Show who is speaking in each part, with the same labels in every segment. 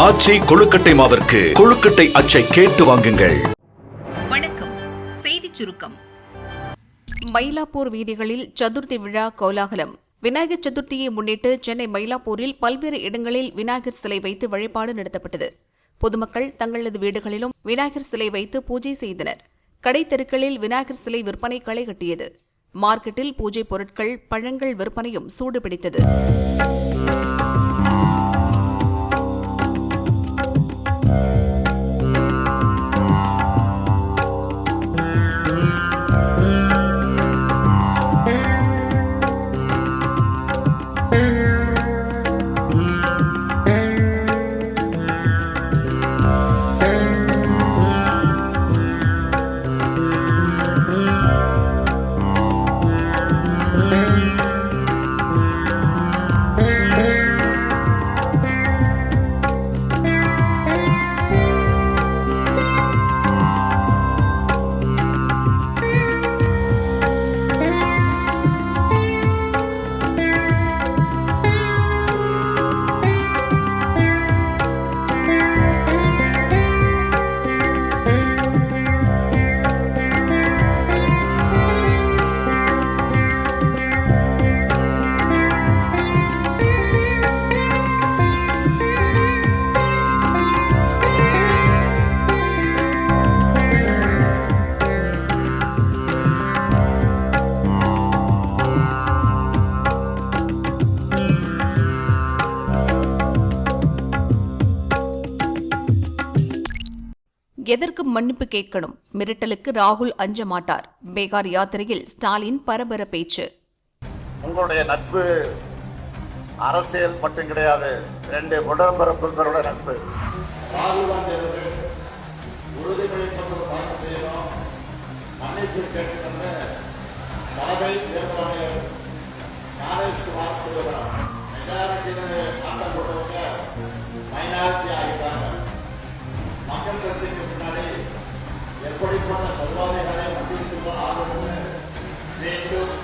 Speaker 1: ஆச்சி கொழுக்கட்டை மாவிற்கு கொழுக்கட்டை அச்சை கேட்டு வாங்குங்கள்.
Speaker 2: வணக்கம். செய்திச் சுருக்கம்.
Speaker 3: மயிலாப்பூர் வீதிகளில் சதுர்த்தி விழா கோலாகலம். விநாயகர் சதுர்த்தியை முன்னிட்டு சென்னை மயிலாப்பூரில் பல்வேறு இடங்களில் விநாயகர் சிலை வைத்து வழிபாடு நடத்தப்பட்டது. பொதுமக்கள் தங்களது வீடுகளிலும் விநாயகர் சிலை வைத்து பூஜை செய்தனர். கடை தெருக்களில் விநாயகர் சிலை விற்பனை களை கட்டியது. மார்க்கெட்டில் பூஜை பொருட்கள் பழங்கள் விற்பனையும் சூடுபிடித்தது. எதற்கும் மன்னிப்பு கேட்கணும்? மிரட்டலுக்கு ராகுல் அஞ்ச மாட்டார். பீகார் யாத்திரையில் ஸ்டாலின் பரபர பேச்சு.
Speaker 4: உங்களுடைய நட்பு அரசியல் மட்டும் கிடையாது ரெண்டு உடன்பிறப்புகளோட நட்பு. ராகுல் காந்தி அவர்கள் உறுதிமொழி கொண்டு தாக்கல் செய்யணும். மன்னிப்பு கேட்கணும்னு தலைமை தேர்தல் ஆணையர் ஞானேஷ்குமார் சொல்லுகிறார். மெஜாரிட்டின்னு ஆட்டம் போட்டவங்க மைனாரிட்டி ஆகிட்டாங்க. மக்கள் சக்திக்கு சர்வாதிகாரை போன மீண்டும்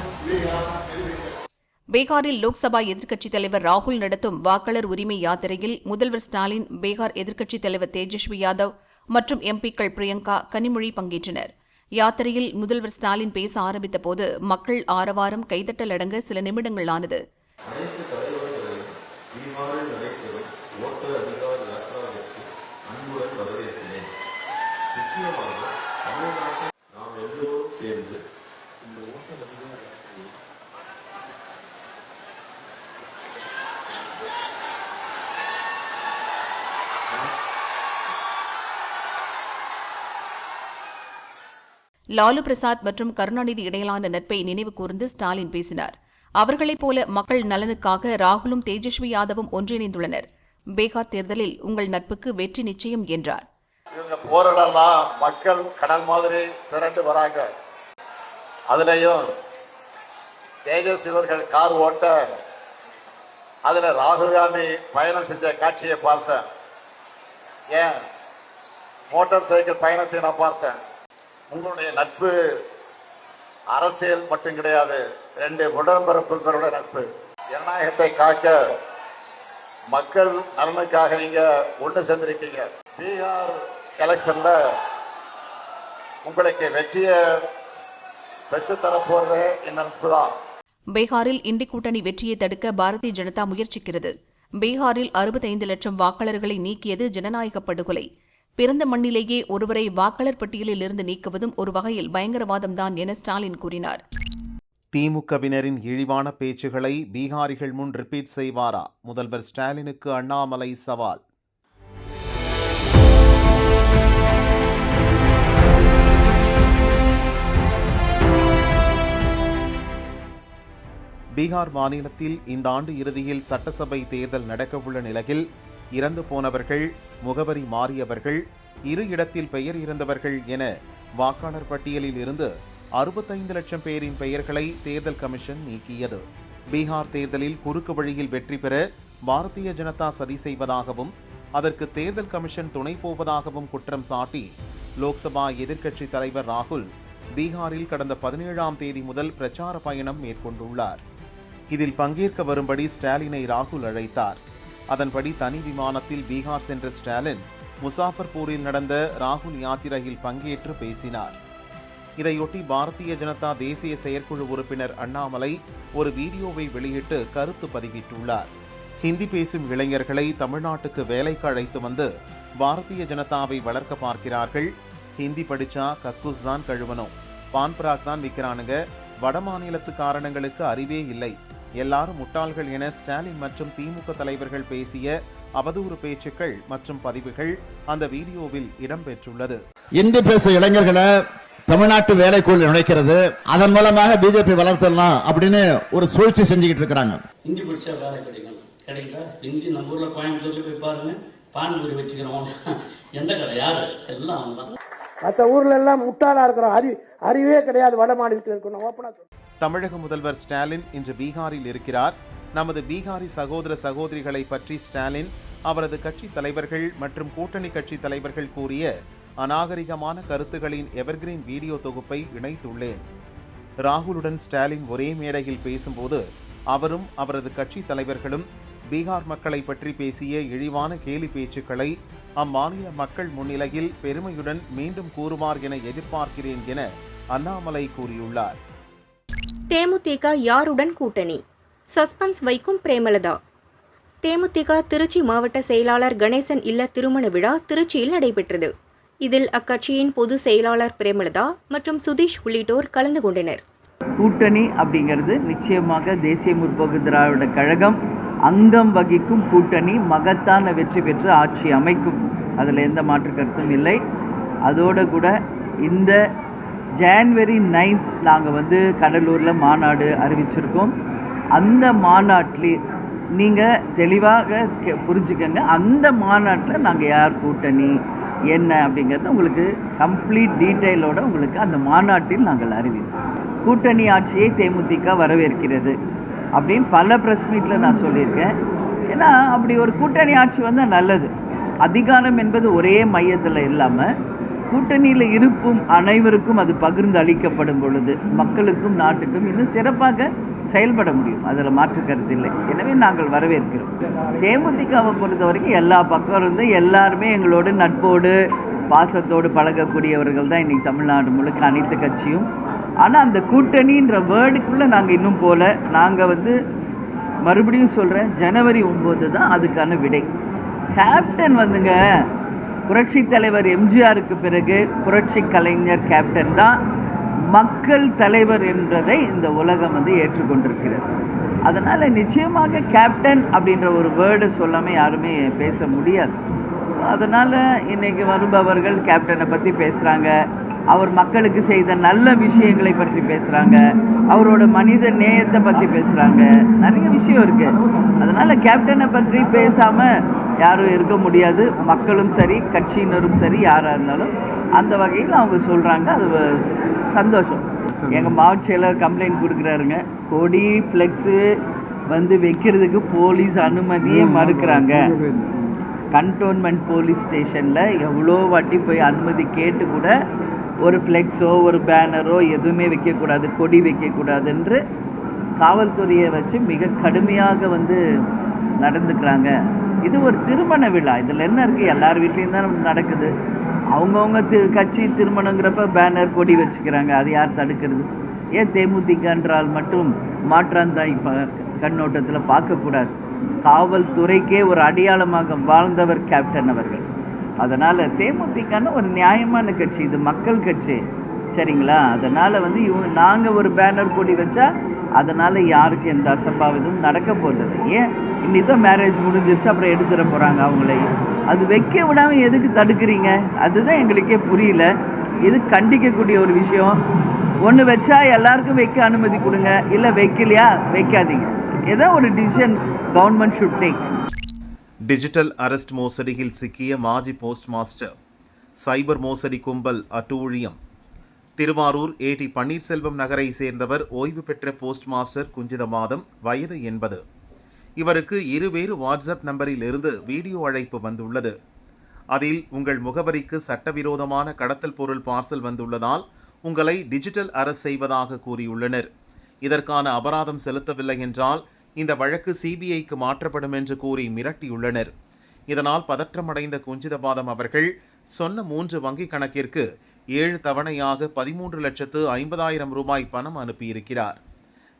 Speaker 3: பீகாரில் லோக்சபா எதிர்க்கட்சித் தலைவர் ராகுல் நடத்தும் வாக்காளர் உரிமை யாத்திரையில் முதல்வர் ஸ்டாலின் பீகார் எதிர்க்கட்சித் தலைவர் தேஜஸ்வி யாதவ் மற்றும் எம்பிக்கள் பிரியங்கா கனிமொழி பங்கேற்றனர். யாத்திரையில் முதல்வர் ஸ்டாலின் பேச ஆரம்பித்த போது மக்கள் ஆரவாரம் கைதட்டல் அடங்க சில நிமிடங்கள் ஆனது. லாலு பிரசாத் மற்றும் கருணாநிதி இடையிலான நட்பை நினைவு கூர்ந்து ஸ்டாலின் பேசினார். அவர்களைப் போல மக்கள் நலனுக்காக ராகுலும் தேஜஸ்வி யாதவும் ஒன்றிணைந்துள்ளனர். பீகார் தேர்தலில் உங்கள் நட்புக்கு வெற்றி நிச்சயம் என்றார்.
Speaker 4: இவங்க போரிடலாம் மக்கள் கடல் மாதிரி திரண்டு வராங்க. அதுலயும் தேஜஸ் இவர்கள் கார் ஓட்ட அதுல ராகுல் காந்தி பயணம் செஞ்ச காட்சியை பார்த்தேன். ஏன்? மோட்டார் சைக்கிள் பயணத்தை நான் பார்த்தேன். உங்களுடைய நட்பு அரசியல் மட்டும் கிடையாது ரெண்டு உடன்பிறப்புகளோட நட்பு. ஜனநாயகத்தை காக்க மக்கள் நலனுக்காக நீங்க ஒன்று சேர்ந்திருக்கீங்க. பீகார் எலெக்ஷன்ல உங்களுக்கு வெற்றியை பெற்று தரப்போறது இந்த நட்பு தான்
Speaker 3: பீகாரில் இண்டி கூட்டணி வெற்றியை தடுக்க பாரதிய ஜனதா முயற்சிக்கிறது. பீகாரில் அறுபத்தைந்து லட்சம் வாக்காளர்களை நீக்கியது ஜனநாயக படுகொலை. பிறந்த மண்ணிலேயே ஒருவரை வாக்காளர் பட்டியலில் இருந்து நீக்குவதும் ஒரு வகையில் பயங்கரவாதம்தான் என ஸ்டாலின் கூறினார்.
Speaker 5: திமுகவினரின் இழிவான பேச்சுகளை பீகாரிகள் முன் ரிப்பீட் செய்வாரா? முதல்வர் ஸ்டாலினுக்கு அண்ணாமலை சவால். பீகார் மாநிலத்தில் இந்த ஆண்டு இறுதியில் சட்டசபை தேர்தல் நடக்கவுள்ள நிலையில் இறந்து போனவர்கள் முகவரி மாறியவர்கள் இரு இடத்தில் பெயர் இருந்தவர்கள் என வாக்காளர் பட்டியலில் இருந்து அறுபத்தைந்து லட்சம் பேரின் பெயர்களை தேர்தல் கமிஷன் நீக்கியது. பீகார் தேர்தலில் குறுக்கு வழியில் வெற்றி பெற பாரதிய ஜனதா சதி செய்வதாகவும் அதற்கு தேர்தல் கமிஷன் துணை போவதாகவும் குற்றம் சாட்டி லோக்சபா எதிர்க்கட்சி தலைவர் ராகுல் பீகாரில் கடந்த பதினேழாம் தேதி முதல் பிரச்சார பயணம் மேற்கொண்டுள்ளார். இதில் பங்கேற்க வரும்படி ஸ்டாலினை ராகுல் அழைத்தார். அதன்படி தனி விமானத்தில் பீகார் சென்ற ஸ்டாலின் முசாஃபர்பூரில் நடந்த ராகுல் யாத்திரையில் பங்கேற்று பேசினார். இதையொட்டி பாரதிய ஜனதா தேசிய செயற்குழு உறுப்பினர் அண்ணாமலை ஒரு வீடியோவை வெளியிட்டு கருத்து பதிவிட்டுள்ளார். ஹிந்தி பேசும் இளைஞர்களை தமிழ்நாட்டுக்கு வேலைக்கு அழைத்து வந்து பாரதிய ஜனதாவை வளர்க்க பார்க்கிறார்கள். ஹிந்தி படிச்சா கக்கூஸ் தான் கழுவணும். பான்பராக் தான் விற்கிறானுங்க வட காரணங்களுக்கு அறிவே இல்லை. எல்லாரும் முட்டாள்கள் என ஸ்டாலின் மற்றும் திமுக தலைவர்கள் பேசிய அவதூறு பேச்சுக்கள் மற்றும் பதிவுகள் அந்த வீடியோவில் இடம்பெற்றுள்ளது.
Speaker 6: இந்தி பேச இளைஞர்களை தமிழ்நாட்டு வேலைக்குள் நுழைக்கிறது. அதன் மூலமாக பிஜேபி வளர்த்தலாம் அப்படின்னு ஒரு சூழ்ச்சி செஞ்சுக்கிட்டு இருக்கிறாங்க.
Speaker 7: ஹிந்தி படிச்சா வேலை கிடைக்கும். கிடைக்குதா ஹிந்தி நம்ம ஊர்ல கோயம்புத்தூர்ல போய் பாருங்க. பானிபூரி வச்சுக்கிறோம் எந்த கடை யாரு? எல்லாம்
Speaker 8: மற்ற ஊர்ல எல்லாம் முட்டாளா இருக்கிறோம் அறி அறிவே கிடையாது. வட மாநிலத்தில் இருக்கணும். ஓப்பனா.
Speaker 5: தமிழக முதல்வர் ஸ்டாலின் இன்று பீகாரில் இருக்கிறார். நமது பீகாரி சகோதர சகோதரிகளை பற்றி ஸ்டாலின் அவரது கட்சி தலைவர்கள் மற்றும் கூட்டணி கட்சி தலைவர்கள் கூறிய அநாகரிகமான கருத்துகளின் எவர்கிரீன் வீடியோ தொகுப்பை இணைத்துள்ளேன். ராகுலுடன் ஸ்டாலின் ஒரே மேடையில் பேசும்போது அவரும் அவரது கட்சி தலைவர்களும் பீகார் மக்களை பற்றி பேசிய இழிவான கேலி பேச்சுக்களை அம்மாநில மக்கள் முன்னிலையில் பெருமையுடன் மீண்டும் கூறுவார் என எதிர்பார்க்கிறேன் என அண்ணாமலை கூறியுள்ளார்.
Speaker 9: தேமுதிக யாருடன் கூட்டணி? சஸ்பென்ஸ் வைக்கும் பிரேமலதா. தேமுதிக திருச்சி மாவட்ட செயலாளர் கணேசன் இல்ல திருமண விழா திருச்சியில் நடைபெற்றது. இதில் அக்கட்சியின் பொதுச் செயலாளர் பிரேமலதா மற்றும் சுதீஷ் உள்ளிட்டோர் கலந்து கொண்டனர்.
Speaker 10: கூட்டணி அப்படிங்கிறது நிச்சயமாக தேசிய முற்போக்கு திராவிட கழகம் அங்கம் வகிக்கும் கூட்டணி மகத்தான வெற்றி பெற்று ஆட்சி அமைக்கும். அதில் எந்த மாற்று கருத்தும் இல்லை. அதோடு கூட இந்த ஜான்வரி நைன்த் நாங்கள் வந்து கடலூரில் மாநாடு அறிவிச்சிருக்கோம். அந்த மாநாட்டில் நீங்கள் தெளிவாக கே- புரிஞ்சுக்கங்க. அந்த மாநாட்டில் நாங்கள் யார் கூட்டணி என்ன அப்படிங்கிறது உங்களுக்கு கம்ப்ளீட் டீட்டெயிலோடு உங்களுக்கு அந்த மாநாட்டில் நாங்கள் அறிவிப்போம். கூட்டணி ஆட்சியை தேமுதிக வரவேற்கிறது அப்படின்னு பல ப்ரெஸ் மீட்டில் நான் சொல்லியிருக்கேன். ஏன்னா அப்படி ஒரு கூட்டணி ஆட்சி வந்தால் நல்லது. அதிகாரம் என்பது ஒரே மையத்தில் இல்லாமல் கூட்டணியில் இருப்பும் அனைவருக்கும் அது பகிர்ந்து அளிக்கப்படும் பொழுது மக்களுக்கும் நாட்டுக்கும் இன்னும் சிறப்பாக செயல்பட முடியும். அதில் மாற்று கருத்து இல்லை. எனவே நாங்கள் வரவேற்கிறோம். தேமுதிகவை பொறுத்த வரைக்கும் எல்லா பக்கம் இருந்து எல்லாருமே எங்களோடு நட்போடு பாசத்தோடு பழகக்கூடியவர்கள் தான் இன்றைக்கி தமிழ்நாடு முழுக்க அனைத்து கட்சியும். ஆனால் அந்த கூட்டணின்ற வேர்டுக்குள்ளே நாங்கள் இன்னும் போல. நாங்கள் வந்து மறுபடியும் சொல்கிறேன் ஜனவரி ஒம்பது தான் அதுக்கான விடை. கேப்டன் வந்துங்க. புரட்சி தலைவர் எம்ஜிஆருக்கு பிறகு புரட்சி கலைஞர் கேப்டன் தான் மக்கள் தலைவர் என்றதை இந்த உலகம் வந்து ஏற்றுக்கொண்டிருக்கிறது. அதனால் நிச்சயமாக கேப்டன் அப்படின்ற ஒரு வேர்டு சொல்லாமல் யாருமே பேச முடியாது. ஸோ அதனால் இன்றைக்கி வருபவர்கள் கேப்டனை பற்றி பேசுகிறாங்க அவர் மக்களுக்கு செய்த நல்ல விஷயங்களை பற்றி பேசுகிறாங்க அவரோட மனித நேயத்தை பற்றி பேசுகிறாங்க நிறைய விஷயம் இருக்குது அதனால் கேப்டனை பற்றி பேசாமல் யாரும் இருக்க முடியாது. மக்களும் சரி கட்சியினரும் சரி யாராக இருந்தாலும் அந்த வகையில் அவங்க சொல்கிறாங்க அது சந்தோஷம். எங்கள் மாவட்ட செயலர் கம்ப்ளைண்ட் கொடுக்குறாருங்க. கொடி ஃப்ளெக்ஸு வந்து வைக்கிறதுக்கு போலீஸ் அனுமதியே மறுக்கிறாங்க. கண்டோன்மெண்ட் போலீஸ் ஸ்டேஷனில் எவ்வளோ வாட்டி போய் அனுமதி கேட்டு கூட ஒரு ஃப்ளெக்ஸோ ஒரு பேனரோ எதுவுமே வைக்கக்கூடாது. கொடி வைக்கக்கூடாது என்று காவல்துறையை வச்சு மிக கடுமையாக வந்து நடந்துக்கிறாங்க. இது ஒரு திருமண விழா. இதில் என்ன இருக்குது எல்லார் வீட்லேயும் தான் நடக்குது. அவங்கவுங்க தி கட்சி திருமணங்கிறப்ப பேனர் கொடி வச்சுக்கிறாங்க. அது யார் தடுக்கிறது? ஏன் தேமுதிக என்றால் மட்டும் மாற்றாந்தாய் ப- கண்ணோட்டத்தில் பார்க்கக்கூடாது. காவல்துறைக்கே ஒரு அடையாளமாக வாழ்ந்தவர் கேப்டன் அவர்கள். அதனால் தேமுதிகன்னு ஒரு நியாயமான கட்சி. இது மக்கள் கட்சி. சரிங்களா? அதனால் வந்து இவங்க நாங்கள் ஒரு பேனர் கொடி வச்சா அதனால் யாருக்கும் எந்த அசம்பாவிதமும் நடக்க போகிறது ஏன்? இன்னைக்கு தான் மேரேஜ் முடிஞ்சிருச்சு அப்புறம் எடுத்துட போகிறாங்க அவங்களையும் அது வைக்க விடாமல் எதுக்கு தடுக்கிறீங்க? அதுதான் எங்களுக்கே புரியல. இது கண்டிக்கக்கூடிய ஒரு விஷயம். ஒன்று வச்சா எல்லாருக்கும் வைக்க அனுமதி கொடுங்க. இல்லை வைக்கலையா? வைக்காதீங்க. ஏதோ ஒரு decision government should take
Speaker 5: digital arrest மோசடியில் சிக்கிய மாஜி போஸ்ட் மாஸ்டர் சைபர் மோசடி கும்பல் அட்டூழியம். திருவாரூர் ஏடி பன்னீர்செல்வம் நகரை சேர்ந்தவர் ஓய்வு பெற்ற போஸ்ட் மாஸ்டர் குஞ்சித மாதம் வயது எண்பது. இவருக்கு இருவேறு வாட்ஸ்அப் நம்பரில் இருந்து வீடியோ அழைப்பு வந்துள்ளது. அதில் உங்கள் முகவரிக்கு சட்டவிரோதமான கடத்தல் பொருள் பார்சல் வந்துள்ளதால் உங்களை டிஜிட்டல் அரசு செய்வதாக கூறியுள்ளனர். இதற்கான அபராதம் செலுத்தவில்லை என்றால் இந்த வழக்கு சிபிஐக்கு மாற்றப்படும் என்று கூறி மிரட்டியுள்ளனர். இதனால் பதற்றமடைந்த குஞ்சிதபாதம் அவர்கள் சொன்ன மூன்று வங்கிக் கணக்கிற்கு ஏழு தவணையாக பதிமூன்று லட்சத்து ஐம்பதாயிரம் ரூபாய் பணம் அனுப்பியிருக்கிறார்.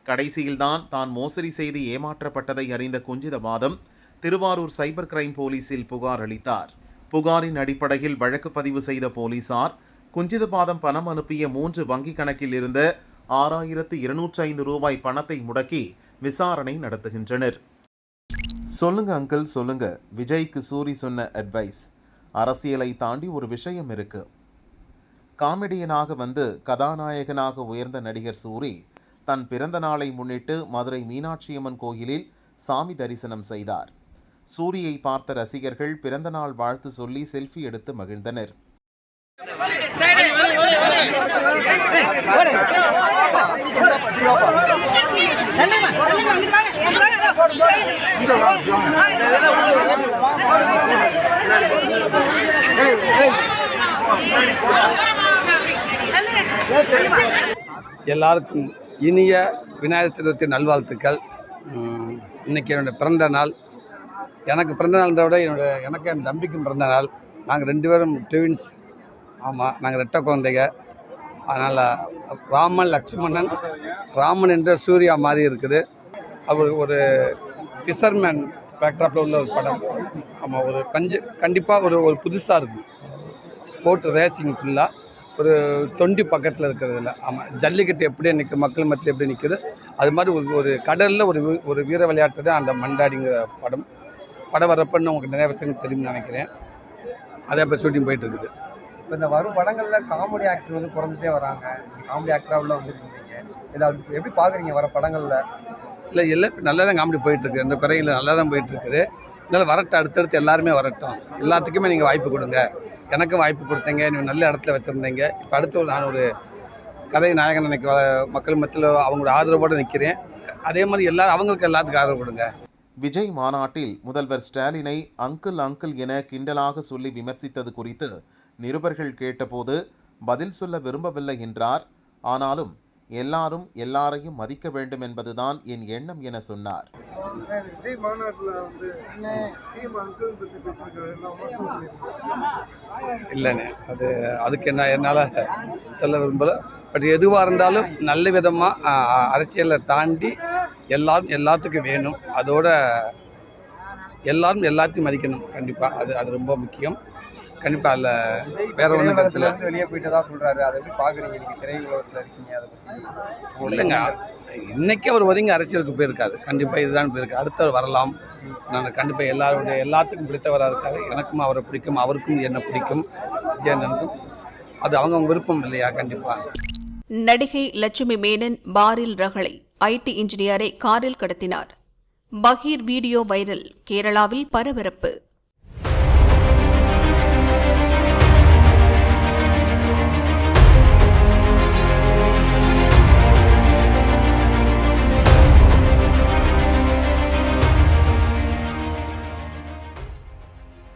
Speaker 5: கடைசியில்தான் தான் மோசடி செய்து ஏமாற்றப்பட்டதை அறிந்த குஞ்சிதவாதம் திருவாரூர் சைபர் கிரைம் போலீசில் புகார் அளித்தார். புகாரின் அடிப்படையில் வழக்கு பதிவு செய்த போலீசார் குஞ்சிதபாதம் பணம் அனுப்பிய மூன்று வங்கிக் கணக்கில் இருந்த ஆறாயிரத்து இருநூற்றி ஐந்து ரூபாய் பணத்தை முடக்கி விசாரணை நடத்துகின்றனர். சொல்லுங்க அங்கிள் சொல்லுங்க. விஜய்க்கு சூரி சொன்ன அட்வைஸ் அரசியலை தாண்டி ஒரு விஷயம் இருக்குது காமெடியனாக வந்து கதாநாயகனாக உயர்ந்த நடிகர் சூரி தன் பிறந்த நாளை முன்னிட்டு மதுரை மீனாட்சியம்மன் கோயிலில் சாமி தரிசனம் செய்தார். சூரியை பார்த்த ரசிகர்கள் பிறந்தநாள் வாழ்த்து சொல்லி செல்ஃபி எடுத்து மகிழ்ந்தனர்.
Speaker 11: எல்லாருக்கும் இனிய விநாயகர் சதுர்த்தி நல்வாழ்த்துக்கள். இன்றைக்கி இன்னைக்கு என்னோடய பிறந்த நாள். எனக்கு பிறந்த நாள்ன்றத விட என்னோட எனக்கு என் தம்பிக்கும் பிறந்த நாள். நாங்கள் ரெண்டு பேரும் ட்வின்ஸ் ஆமாம் நாங்கள் ரெட்டை குழந்தைங்க. அதனால் ராமன் லக்ஷ்மணன் ராமன் என்ற சூர்யா மாதிரி இருக்குது. அவர் ஒரு ஃபிஷர்மேன் பேக்ட்ராப்பில் உள்ள ஒரு படம். ஆமாம் ஒரு கஞ்சி கண்டிப்பாக ஒரு ஒரு புதுசாக இருக்கும். ஸ்போர்ட் ரேசிங் ஃபுல்லாக ஒரு தொண்டி பக்கத்தில் இருக்கிறதுல. ஆமாம் ஜல்லிக்கட்டு எப்படி நிற்கும் மக்கள் மத்தியில் எப்படி நிற்குது அது மாதிரி ஒரு ஒரு கடலில் ஒரு ஒரு வீர விளையாட்டு தான் அந்த மண்டாடிங்கிற படம். படம் வரப்பன்னு உங்களுக்கு நிறைய விஷயங்கள் தெரியும்னு நினைக்கிறேன். அதே இப்போ ஷூட்டிங் போயிட்டு இருக்குது
Speaker 12: இப்போ இந்த வரும் படங்களில் காமெடி ஆக்டர் வந்து குறைஞ்சிட்டே வராங்க. காமெடி ஆக்டராக உள்ள வந்துருக்கீங்க. இதை எப்படி பார்க்குறீங்க வர படங்களில்?
Speaker 11: இல்லை இப்ப நல்லா தான் காமெடி போயிட்டுருக்கு. எந்த குறையில் நல்லா தான் போயிட்டுருக்குது. இதனால் வரட்டும் அடுத்தடுத்து எல்லாருமே வரட்டும். எல்லாத்துக்குமே நீங்கள் வாய்ப்பு கொடுங்க. எனக்கும் வாய்ப்பு கொடுத்தீங்க நீங்கள் நல்ல இடத்துல வச்சுருந்தீங்க. இப்போ அடுத்து ஒரு நான் ஒரு கதை நாயகன் எனக்கு மக்கள் மத்தியில் அவங்களோட ஆதரவோடு நிற்கிறேன் அதே மாதிரி எல்லாரும் அவங்களுக்கு எல்லாத்துக்கும் ஆதரவு கொடுங்க.
Speaker 5: விஜய் மாநாட்டில் முதல்வர் ஸ்டாலினை அங்கிள் அங்கிள் என கிண்டலாக சொல்லி விமர்சித்தது குறித்து நிருபர்கள் கேட்டபோது பதில் சொல்ல விரும்பவில்லை என்றார். ஆனாலும் எல்லாரும் எல்லாரையும் மதிக்க வேண்டும் என்பதுதான் என் எண்ணம் என சொன்னார்.
Speaker 12: விஜய் மாநாட்டில் வந்து
Speaker 11: இல்லைண்ணே அது அதுக்கு என்ன என்னால் சொல்ல விரும்பல. பட் எதுவாக இருந்தாலும் நல்ல விதமாக அரசியலை தாண்டி எல்லாரும் எல்லாத்துக்கும் வேணும். அதோட எல்லாரும் எல்லாத்தையும் மதிக்கணும் கண்டிப்பாக அது அது ரொம்ப முக்கியம். கண்டிப்பாக அதில் வேற ஒன்றும் கருத்தில்
Speaker 12: வந்து வெளியே போயிட்டதா சொல்றாரு. அதை எப்படி பார்க்குறீங்க நீங்கள் திரையுலகத்தில் இருக்கீங்க அதை பற்றி
Speaker 11: இல்லைங்க. இன்னைக்கு அவர் ஒதுங்கி அரசியலுக்கு போயிருக்காரு. கண்டிப்பாக இதுதான் போயிருக்கு. அடுத்தவர் வரலாம். நான் கண்டிப்பாக எல்லாருடைய எல்லாத்துக்கும் பிடித்தவராக இருக்காரு. எனக்கும் அவரை பிடிக்கும். அவருக்கும் என்ன பிடிக்கும். விஜயண்ணனுக்கும். அது அவங்கவுங்க விருப்பம் இல்லையா? கண்டிப்பாக
Speaker 3: நடிகை லட்சுமி மேனன் பாரில் ரகளை ஐடி இன்ஜினியரை காரில் கடத்தினார். பகீர் வீடியோ வைரல் கேரளாவில் பரபரப்பு.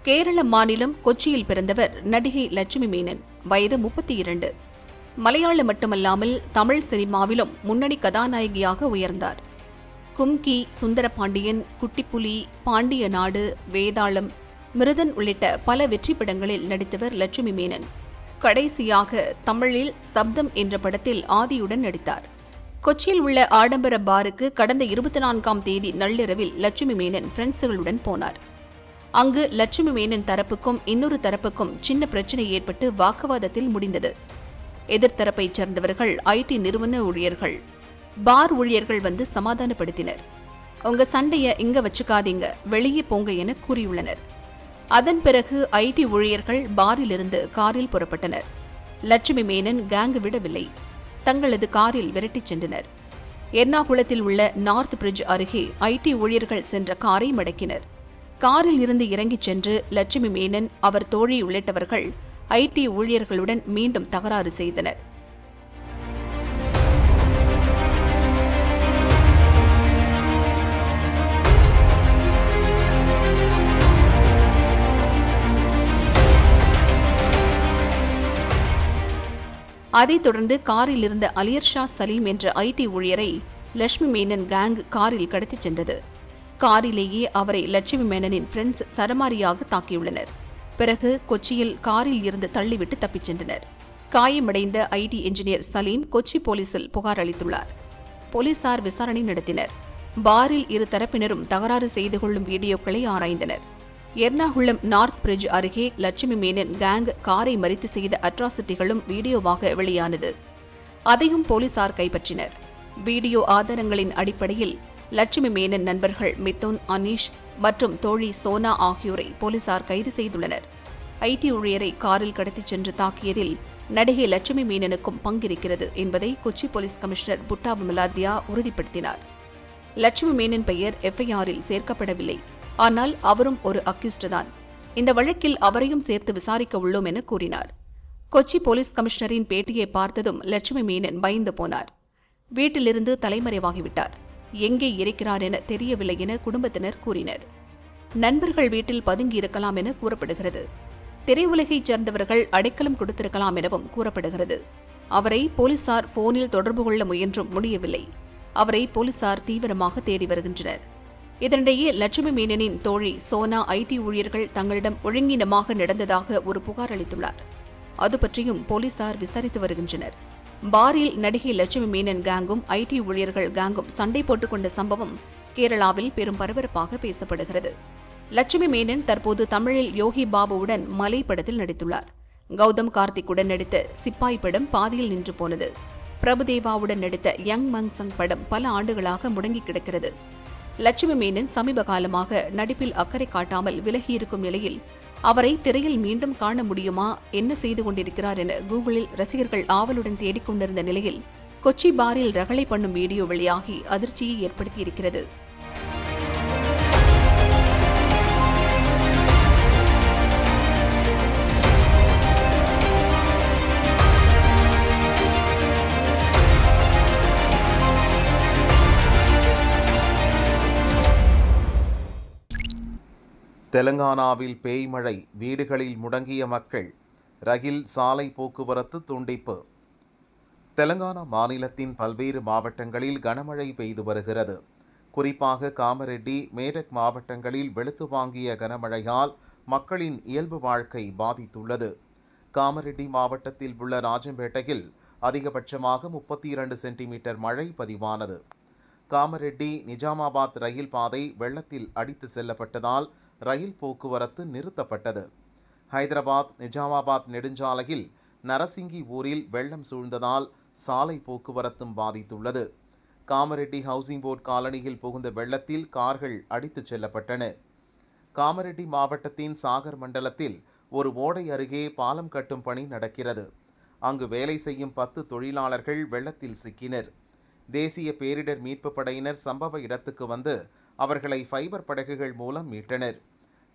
Speaker 3: கேரள மாநிலம் கொச்சியில் பிறந்தவர் நடிகை லட்சுமி மேனன். வயது முப்பத்தி இரண்டு மலையாளம் மட்டுமல்லாமல் தமிழ் சினிமாவிலும் முன்னணி கதாநாயகியாக உயர்ந்தார். கும்கி சுந்தரபாண்டியன் குட்டிப்புலி பாண்டிய நாடு வேதாளம் மிருதன் உள்ளிட்ட பல வெற்றி படங்களில் நடித்தவர் லட்சுமி மேனன். கடைசியாக தமிழில் சப்தம் என்ற படத்தில் ஆதியுடன் நடித்தார். கொச்சியில் உள்ள ஆடம்பர பாருக்கு கடந்த இருபத்தி நான்காம் தேதி நள்ளிரவில் லட்சுமி மேனன் ஃப்ரெண்ட்ஸுகளுடன் போனார். அங்கு லட்சுமி மேனன் தரப்புக்கும் இன்னொரு தரப்புக்கும் சின்ன பிரச்சனை ஏற்பட்டு வாக்குவாதத்தில் முடிந்தது. எதிர்த்தரப்பைச் சேர்ந்தவர்கள் ஐடி நிறுவன ஊழியர்கள் பார் ஊழியர்கள் வந்து சமாதானப்படுத்தினர். உங்க சண்டைய இங்க வச்சுக்காதீங்க வெளியே போங்க என கூறியுள்ளனர். அதன் பிறகு ஐடி ஊழியர்கள் பாரிலிருந்து காரில் புறப்பட்டனர். லட்சுமி மேனன் கேங் விடவில்லை. தங்களது காரில் விரட்டிச் சென்றனர். எர்ணாகுளத்தில் உள்ள நார்த் பிரிட்ஜ் அருகே ஐடி ஊழியர்கள் சென்ற காரை மடக்கினர். காரில் இருந்து இறங்கிச் சென்று லட்சுமி மேனன் அவர் தோழி உள்ளிட்டவர்கள் ஐடி ஊழியர்களுடன் மீண்டும் தகராறு செய்தனர். அதைத் தொடர்ந்து காரில் இருந்த அலியர் ஷா சலீம் என்ற ஐடி ஊழியரை லட்சுமி மேனன் கேங் காரில் கடத்திச் சென்றது. காரிலேயே அவரை லட்சுமி மேனனின் ஃப்ரெண்ட்ஸ் சரமாரியாக தாக்கியுள்ளனர். பிறகு கொச்சியில் காரில் இருந்து தள்ளிவிட்டு தப்பிச் சென்றனர். காயமடைந்த ஐடி என்ஜினியர் சலீம் கொச்சி போலீசில் புகார் அளித்துள்ளார். போலீசார் விசாரணை நடத்தினர். பாரில் இரு தரப்பினரும் தகராறு செய்து கொள்ளும் வீடியோக்களை ஆராய்ந்தனர். எர்ணாகுளம் நார்த் பிரிட்ஜ் அருகே லட்சுமி மேனன் கேங் காரை மறித்து செய்த அட்ராசிட்டிகளும் வீடியோவாக வெளியானது. அதையும் போலீசார் கைப்பற்றினர். வீடியோ ஆதாரங்களின் அடிப்படையில் லட்சுமி மேனன் நண்பர்கள் மிதுன் அனீஷ் மற்றும் தோழி சோனா ஆகியோரை போலீசார் கைது செய்துள்ளனர். ஐடி ஊழியரை காரில் கடத்திச் சென்று தாக்கியதில் நடிகை லட்சுமி மேனனுக்கும் பங்கிருக்கிறது என்பதை கொச்சி போலீஸ் கமிஷனர் புட்டா விமலாத்யா உறுதிப்படுத்தினார். லட்சுமி மேனன் பெயர் எஃப்ஐஆரில் சேர்க்கப்படவில்லை. ஆனால் அவரும் ஒரு அக்யூஸ்ட் தான். இந்த வழக்கில் அவரையும் சேர்த்து விசாரிக்க உள்ளோம் என கூறினார். கொச்சி போலீஸ் கமிஷனரின் பேட்டியை பார்த்ததும் லட்சுமி மேனன் பயந்து போனார். வீட்டிலிருந்து தலைமறைவாகிவிட்டார். எங்கே இருக்கிறார் என தெரியவில்லை என குடும்பத்தினர் கூறினர். நண்பர்கள் வீட்டில் பதுங்கி இருக்கலாம் என கூறப்படுகிறது. திரையுலகைச் சேர்ந்தவர்கள் அடைக்கலம் கொடுத்திருக்கலாம் எனவும் கூறப்படுகிறது. அவரை போலீசார் போனில் தொடர்பு கொள்ள முயன்றும் முடியவில்லை. அவரை போலீசார் தீவிரமாக தேடி வருகின்றனர். இதனிடையே லட்சுமி மேனனின் தோழி சோனா ஐடி ஊழியர்கள் தங்களிடம் ஒழுங்கினமாக நடந்ததாக ஒரு புகார் அளித்துள்ளார். அது பற்றியும் போலீசார் விசாரித்து வருகின்றனர். பாரில் நடிகை லட்சுமி மேனன் கேங்கும் ஐடி ஊழியர்கள் கேங்கும் சண்டை போட்டுக்கொண்ட சம்பவம் கேரளாவில் பெரும் பரபரப்பாக பேசப்படுகிறது. லட்சுமி மேனன் தற்போது தமிழில் யோகி பாபுவுடன் மலை படத்தில் நடித்துள்ளார். கௌதம் கார்த்திக்குடன் நடித்த சிப்பாய் படம் பாதியில் நின்று போனது. பிரபுதேவாவுடன் நடித்த யங் மங் சங் படம் பல ஆண்டுகளாக முடங்கி கிடக்கிறது. லட்சுமி மேனன் சமீப காலமாக நடிப்பில் அக்கறை காட்டாமல் விலகியிருக்கும் நிலையில் அவரை திரையில் மீண்டும் காண முடியுமா? என்ன செய்து கொண்டிருக்கிறார் என கூகுளில் ரசிகர்கள் ஆவலுடன் தேடிக்கொண்டிருந்த நிலையில் கொச்சி பாரில் ரகளை பண்ணும் வீடியோ வெளியாகி அதிர்ச்சியை ஏற்படுத்தியிருக்கிறது.
Speaker 5: தெலங்கானாவில் பேய்மழை வீடுகளில் முடங்கிய மக்கள் ரயில் சாலை போக்குவரத்து துண்டிப்பு. தெலங்கானா மாநிலத்தின் பல்வேறு மாவட்டங்களில் கனமழை பெய்து வருகிறது. குறிப்பாக காமரெட்டி மேடக் மாவட்டங்களில் வெளுத்து வாங்கிய கனமழையால் மக்களின் இயல்பு வாழ்க்கை பாதித்துள்ளது. காமரெட்டி மாவட்டத்தில் உள்ள ராஜம்பேட்டையில் அதிகபட்சமாக முப்பத்தி இரண்டு சென்டிமீட்டர் மழை பதிவானது. காமரெட்டி நிஜாமாபாத் ரயில் பாதை வெள்ளத்தில் அடித்து செல்லப்பட்டதால் ரயில் போக்குவரத்து நிறுத்தப்பட்டது. ஹைதராபாத் நிஜாமாபாத் நெடுஞ்சாலையில் நரசிங்கி ஊரில் வெள்ளம் சூழ்ந்ததால் சாலை போக்குவரத்தும் பாதித்துள்ளது. காமரெட்டி ஹவுசிங் போர்ட் காலனியில் புகுந்த வெள்ளத்தில் கார்கள் அடித்துச் செல்லப்பட்டன. காமரெட்டி மாவட்டத்தின் சாகர் மண்டலத்தில் ஒரு ஓடை அருகே பாலம் கட்டும் பணி நடக்கிறது. அங்கு வேலை செய்யும் பத்து தொழிலாளர்கள் வெள்ளத்தில் சிக்கினர். தேசிய பேரிடர் மீட்புப் படையினர் சம்பவ இடத்துக்கு வந்து அவர்களை ஃபைபர் படகுகள் மூலம் மீட்டனர்.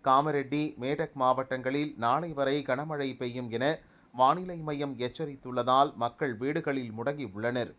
Speaker 5: காமரெட்டி மேடக் மாவட்டங்களில் நாளை வரை கனமழை பெய்யும் என வானிலை மையம் எச்சரித்துள்ளதால் மக்கள் வீடுகளில் முடங்கி உள்ளனர்.